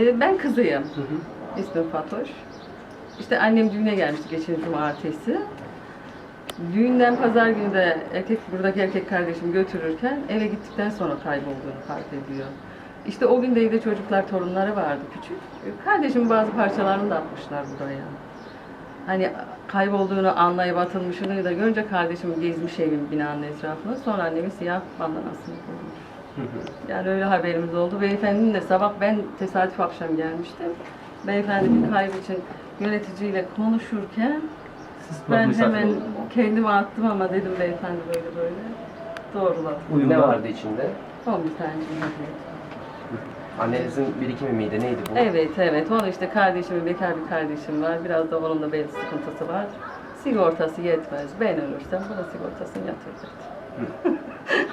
Ee, Ben kızıyım. İsmim Fatoş. İşte annem düğüne gelmişti geçen cumartesi. Düğünden pazar günü de erkek, buradaki erkek kardeşimi götürürken eve gittikten sonra kaybolduğunu fark ediyor. İşte o gün de evde çocuklar, torunları vardı küçük. Kardeşimin bazı parçalarını da atmışlar buraya. Hani kaybolduğunu anlayıp atılmışını da görünce kardeşim gezmiş evin binanın etrafını. Sonra annemin siyah bandanasını bulmuş. Yani öyle haberimiz oldu. Beyefendinin de sabah ben tesadüf akşam gelmiştim. Beyefendi bir kayıp için yöneticiyle konuşurken ben hemen kendimi attım ama dedim beyefendi böyle böyle. Doğruladım. Uyum Ne var. vardı içinde? 11 tane cumhuriyet. Annenizin birikimi miydi? Neydi bu? Evet evet. Onun işte kardeşimin bekar bir kardeşim var. Biraz da onun da bel sıkıntısı var. Sigortası yetmez. Ben ölürsem bana sigortasını yatır dedi.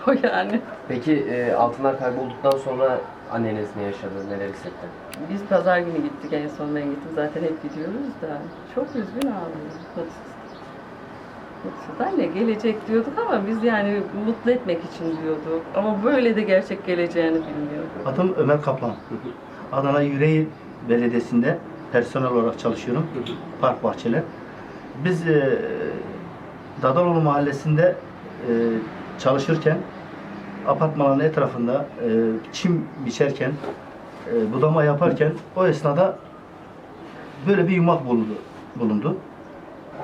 o yani. Peki e, altınlar kaybolduktan sonra anneniz ne yaşadı? Neler hissetti? Biz pazar günü gittik en son ben gittim. Zaten hep gidiyoruz da. Çok üzgün ağlıyor. Mutsuz. Mutsuz. Anne gelecek diyorduk ama biz yani mutlu etmek için diyorduk. Ama böyle de gerçek geleceğini bilmiyorduk. Adım Ömer Kaplan. Adana Yüreğir Belediyesi'nde personel olarak çalışıyorum. Park Bahçeler. Biz e, Dadaloğlu Mahallesi'nde e, çalışırken apartmanın etrafında e, çim biçerken e, budama yaparken o esnada böyle bir yumak bulundu. bulundu.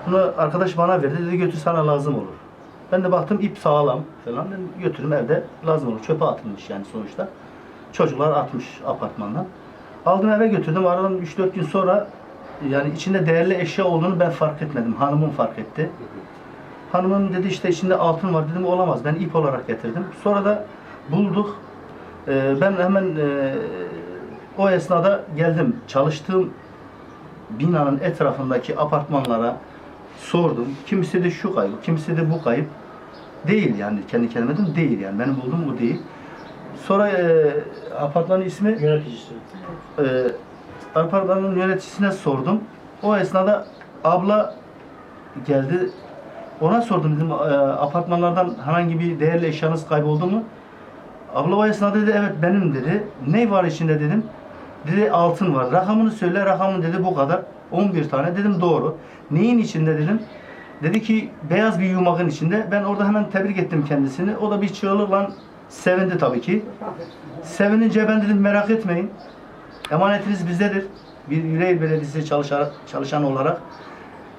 Bunu arkadaş bana verdi. Dedi götür sana lazım olur. Ben de baktım ip sağlam falan. Dedim, götürün evde lazım olur. Çöpe atılmış yani sonuçta. Çocuklar atmış apartmandan. Aldım eve götürdüm. Aradan 3-4 gün sonra yani içinde değerli eşya olduğunu ben fark etmedim. Hanımım fark etti. Hanımım dedi işte içinde altın var. Dedim olamaz. Ben ip olarak getirdim. Sonra da bulduk. Ee, ben hemen e, o esnada geldim. Çalıştığım binanın etrafındaki apartmanlara sordum. Kimisi de şu kayıp, kimisi de bu kayıp. Değil yani kendi kendime dedim değil yani benim bulduğum bu değil. Sonra e, apartmanın ismi Yöneticisi. e, apartmanın yöneticisine sordum. O esnada abla geldi. Ona sordum dedim e, apartmanlardan herhangi bir değerli eşyanız kayboldu mu? Abla o esnada dedi evet benim dedi. Ne var içinde dedim. Dedi altın var. Rakamını söyle. Rakamı dedi bu kadar. 11 tane. Dedim doğru. Neyin içinde dedim. Dedi ki beyaz bir yumakın içinde. Ben orada hemen tebrik ettim kendisini. O da bir çığlıkla sevindi tabii ki. Sevinince ben dedim merak etmeyin. Emanetiniz bizdedir. Bir Yüreğir Belediyesi çalışan, çalışan olarak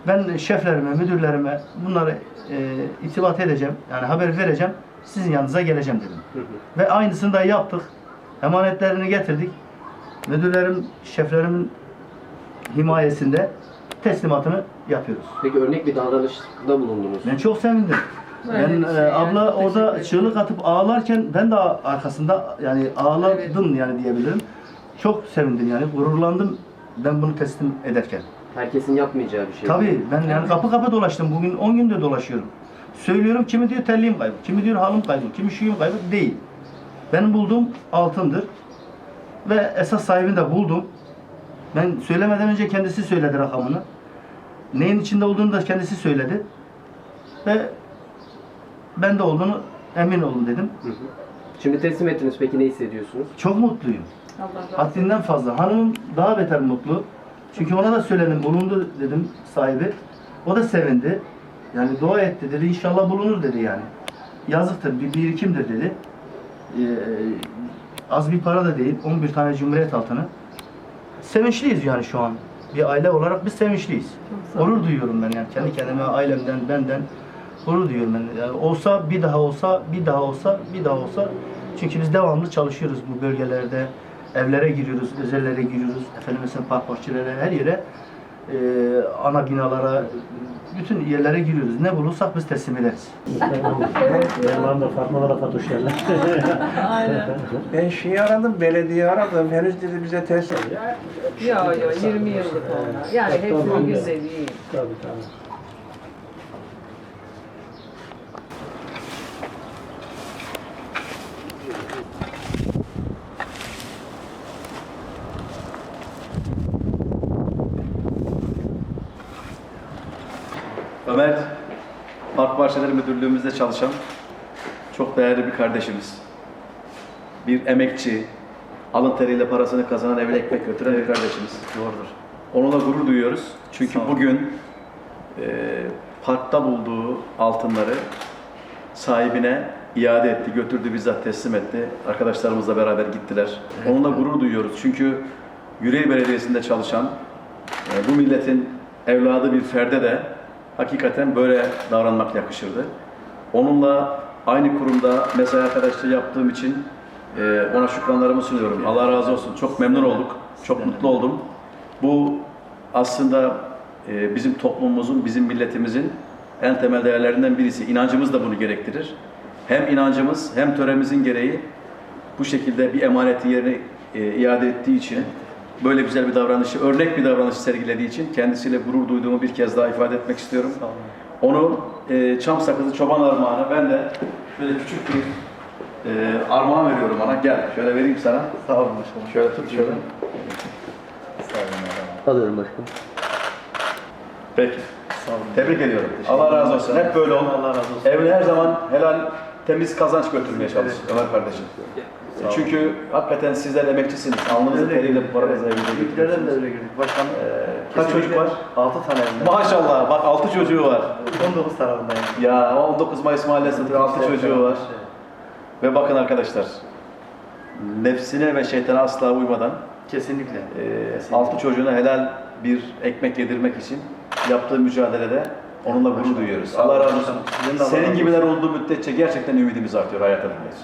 ben şeflerime, müdürlerime bunları e, itibat edeceğim. Yani haber vereceğim. Sizin yanınıza geleceğim dedim. Ve aynısını da yaptık. Emanetlerini getirdik. Müdürlerim, şeflerimin himayesinde teslimatını yapıyoruz. Peki örnek bir davranışta bulundunuz. Ben çok sevindim. Ben şey e, yani. abla Teşekkür orada çığlık atıp ağlarken ben de arkasında yani ağladım yani diyebilirim. Çok sevindim yani gururlandım ben bunu teslim ederken. Herkesin yapmayacağı bir şey. Tabii ben yani kapı kapı dolaştım. Bugün 10 gündür dolaşıyorum. Söylüyorum kimi diyor terliğim kaybı, kimi diyor halım kaybı, kimi şuyum kaybı değil. Benim bulduğum altındır. Ve esas sahibini de buldum. Ben söylemeden önce kendisi söyledi rakamını. Neyin içinde olduğunu da kendisi söyledi. Ve ben de olduğunu emin olun dedim. Hı hı. Şimdi teslim ettiniz. Peki ne hissediyorsunuz? Çok mutluyum. Allah razı olsun. Haddinden fazla. Hanımım daha beter mutlu. Çünkü ona da söyledim, bulundu dedim sahibi. O da sevindi. Yani dua etti dedi, inşallah bulunur dedi yani. Yazıktır, bir birikimdir dedi. Ee, az bir para da değil, 11 tane cumhuriyet altını. Sevinçliyiz yani şu an. Bir aile olarak biz sevinçliyiz. Gurur duyuyorum ben yani kendi kendime, ailemden, benden gurur duyuyorum ben. Yani olsa, bir daha olsa, bir daha olsa, bir daha olsa. Çünkü biz devamlı çalışıyoruz bu bölgelerde. Evlere giriyoruz, özellere giriyoruz. Efendim mesela park bahçelere, her yere, e, ana binalara, bütün yerlere giriyoruz. Ne bulursak biz teslim ederiz. Yanlarında Fatmalara Fatoş derler. Aynen. Ben şeyi aradım, belediye aradım. Henüz dedi bize test Yo yo 20 yıllık onlar. Yani hepsi değil. Tabii tabii. Ömer, Park Bahçeleri Müdürlüğümüzde çalışan çok değerli bir kardeşimiz. Bir emekçi, alın teriyle parasını kazanan evine ekmek götüren bir kardeşimiz. Doğrudur. Onunla gurur duyuyoruz. Çünkü Sağ olun. bugün e, parkta bulduğu altınları sahibine iade etti, götürdü, bizzat teslim etti. Arkadaşlarımızla beraber gittiler. Onunla gurur duyuyoruz. Çünkü Yüreğir Belediyesi'nde çalışan e, bu milletin evladı bir ferde de hakikaten böyle davranmak yakışırdı. Onunla aynı kurumda mesai arkadaşlığı yaptığım için e, ona şükranlarımı sunuyorum. Allah razı olsun. Çok memnun olduk. Çok mutlu oldum. Bu aslında e, bizim toplumumuzun, bizim milletimizin en temel değerlerinden birisi. İnancımız da bunu gerektirir. Hem inancımız hem töremizin gereği bu şekilde bir emaneti yerine e, iade ettiği için böyle güzel bir davranışı, örnek bir davranışı sergilediği için kendisiyle gurur duyduğumu bir kez daha ifade etmek istiyorum. Onu e, çam sakızı çoban armağanı ben de şöyle küçük bir e, armağan veriyorum ona. Gel şöyle vereyim sana. Sağ olun başkanım. Şöyle tut şöyle. Sağ olun. Alıyorum başkanım. Peki. Sağ olun. Tebrik ediyorum. Allah razı olsun. Hep böyle ol. Allah razı olsun. Evine her zaman helal, temiz kazanç götürmeye çalış Ömer kardeşim. Olun. Çünkü hakikaten sizler emekçisiniz. Alnınızın teriyle bu paranızı evinize Büyüklerden de öyle girdik. Başkanım. Ee, kaç çocuk var? 6 tane. Maşallah bak 6 çocuğu var. 19 tarafındayım. Ya 19 Mayıs mahallesinde 6 çocuğu var. Ve bakın arkadaşlar, nefsine ve şeytana asla uymadan Kesinlikle. e, altı çocuğuna helal bir ekmek yedirmek için yaptığı mücadelede onunla gurur duyuyoruz. Allah razı olsun. Senin gibiler olduğu müddetçe gerçekten ümidimiz artıyor hayata dair.